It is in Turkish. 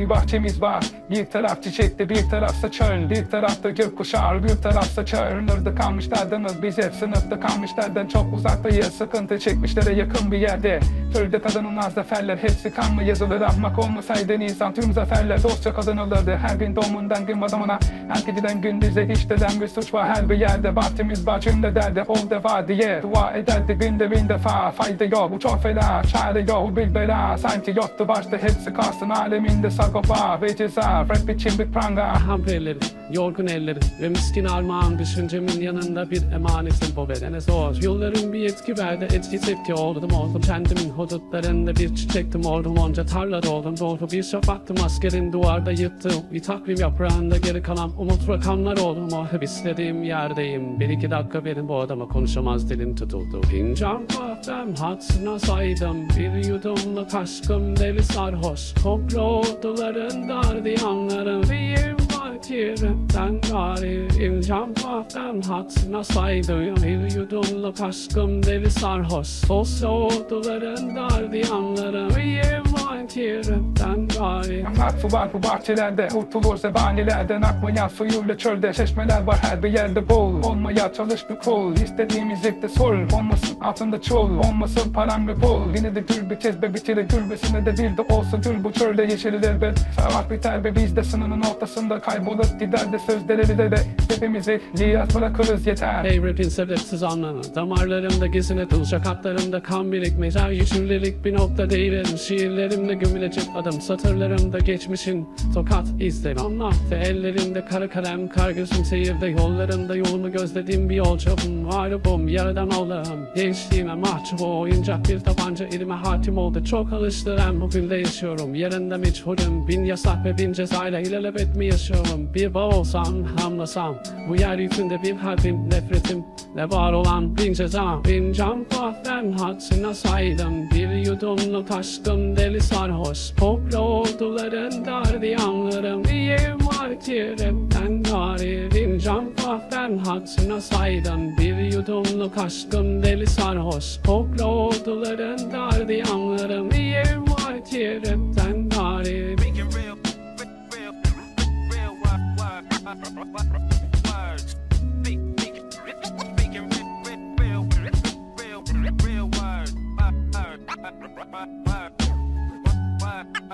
Bir bahçemiz var. Bir taraf çiçekli, bir tarafta çöl, bir tarafta gökkuşağı, bir tarafta çağırılırdı kalmışlardınız biz hep sınıfta kalmışlardan çok uzaktayız. Sıkıntı çekmişlere yakın bir yerde. Türde kazanılmaz zaferler hepsi kanla yazılır Ahmak olmasaydı insan tüm zaferler dostça kazanılırdı. Her gün doğumundan gün adamına Her geceden gündüze hiç deden bir suç var. Her bir yerde Vaktimiz cümle derdi ol defa diye Dua ederdi günde bin defa. Fayda yok bu çok fena çare yok bil bela. Sanki yoktu başta hepsi kalsın aleminde sagopa ve ceza Rap için bir pranga. Hamperleri, yorgun elleri ve miskin armağan düşüncemin yanında bir emanetim. Bu bedene zor. Yılların bir etki verdi, etki tepki oldum oldum. Kendimin hudutlarında bir çiçektim oldum onca tarlada oldum. Doğru bir şafaktım askerin duvarda yıktım. Bir takvim yaprağında geri kalan umut rakamlar oldum. O hep istediğim yerdeyim. Bir iki dakika verin bu adama konuşamaz dilim tutuldu. Fincan kahvem hatırına saydım. Bir yudumluk aşkım deli sarhoş. Komplo odaların dardiyanlarım. Bir martirin gari İlcan bahten hatına saydım Bir yudumluk aşkım devi sarhoş. Sosya orduların gardiyanları Yem gari Anlat su var bu bahçelerde Kurtulur zebanilerden akmayan suyuyla çölde Çeşmeler var her bir yerde bol. Olmaya çalış bir kul İstediğimiz zevkte sol Olmasın altında çol Olmasın param ve pul Yine de gül bir tez be bitirir gülbesine de bir de olsa gül. Bu çölde yeşerilir elbet. Savaş biter ve biz de sınırın ortasında kaybolur Gider de sözleri de Hepimizi liyaz bırakırız yeter. Hey rapin sebepsiz anlamı. Damarlarımda gezine dul Şakaklarımda kan birikmiş Her yüzümlülük bir nokta değilim Şiirlerimde gömülecek adım. Satırlarımda geçmişin tokat izleri. Anlat ve ellerimde kara kalem Kar gözüm seyirde. Yollarında Yolumu gözlediğim bir yolcum Mağlubum yaradan Allah'ım. Gençliğime mahcup oyuncak bir tabanca elime hakim oldu. Çok alıştıran bugün de yaşıyorum. Yarında meçhulüm. Bin yasak ve bin cezayla ilelebet mi yaşıyorum. Bir bağ olsam hamlasam Bu yeryüzünde bir harfim nefretim. Ne var olan bin ceza Bin can kahvem hatırına saydım. Bir yudumluk aşkım deli sarhoş Popla olduların gardiyanlarım Diye martirimden garibim Cam kahvem hatırına saydım Bir yudumluk aşkım deli sarhoş Popla olduların gardiyanlarım Diye martirimden garibim Bye. What?